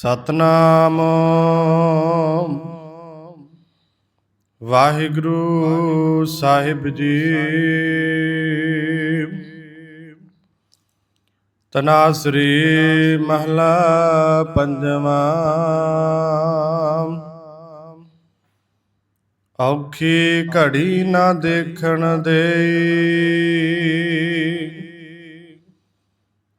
ਸਤਨਾਮ। ਵਾਹਿਗੁਰੂ ਸਾਹਿਬ ਜੀ। ਤਨਾਸਰੀ ਮਹਲਾ ਪੰਜਵਾਂ। ਔਖੀ ਘੜੀ ਨਾ ਦੇਖਣ ਦੇਈ।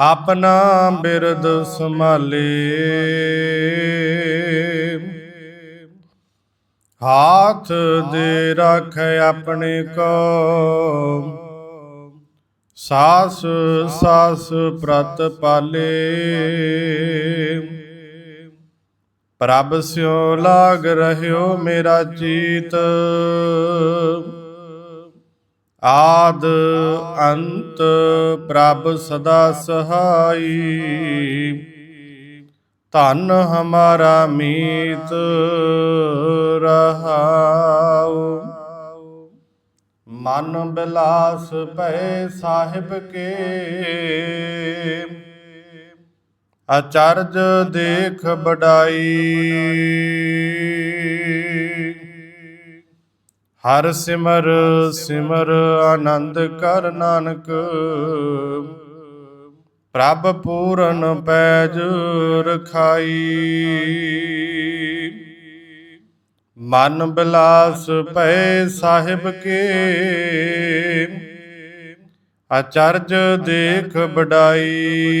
ਆਪਣਾ ਬਿਰਦ ਸੰਭਾਲੇ। ਹਾਥ ਦੇ ਰੱਖੈ ਆਪਣੇ ਕੋ। ਸਾਸ ਸਾਸ ਪ੍ਰਤ ਪਾਲੇ। ਪ੍ਰਭ ਸਿਓ ਲਾਗ ਰਹਿਓ ਮੇਰਾ ਚੀਤ। ਆਦ ਅੰਤ ਪ੍ਰਭ ਸਦਾ ਸਹਾਈ। ਧਨ ਹਮਾਰਾ ਮੀਤ ਰਹਾਉ। ਮਨ ਬਿਲਾਸ ਭੈ ਸਾਹਿਬ ਕੇ। ਅਚਰਜ ਦੇਖ ਬਡਾਈ ਹਰ ਸਿਮਰ ਸਿਮਰ ਆਨੰਦ ਕਰ ਨਾਨਕ। ਪ੍ਰਭ ਪੂਰਨ ਪੈਜ ਰਖਾਈ। ਮਨ ਬਿਲਾਸ ਪਏ ਸਾਹਿਬ ਕੇ। ਅਚਰਜ ਦੇਖ ਬਡਾਈ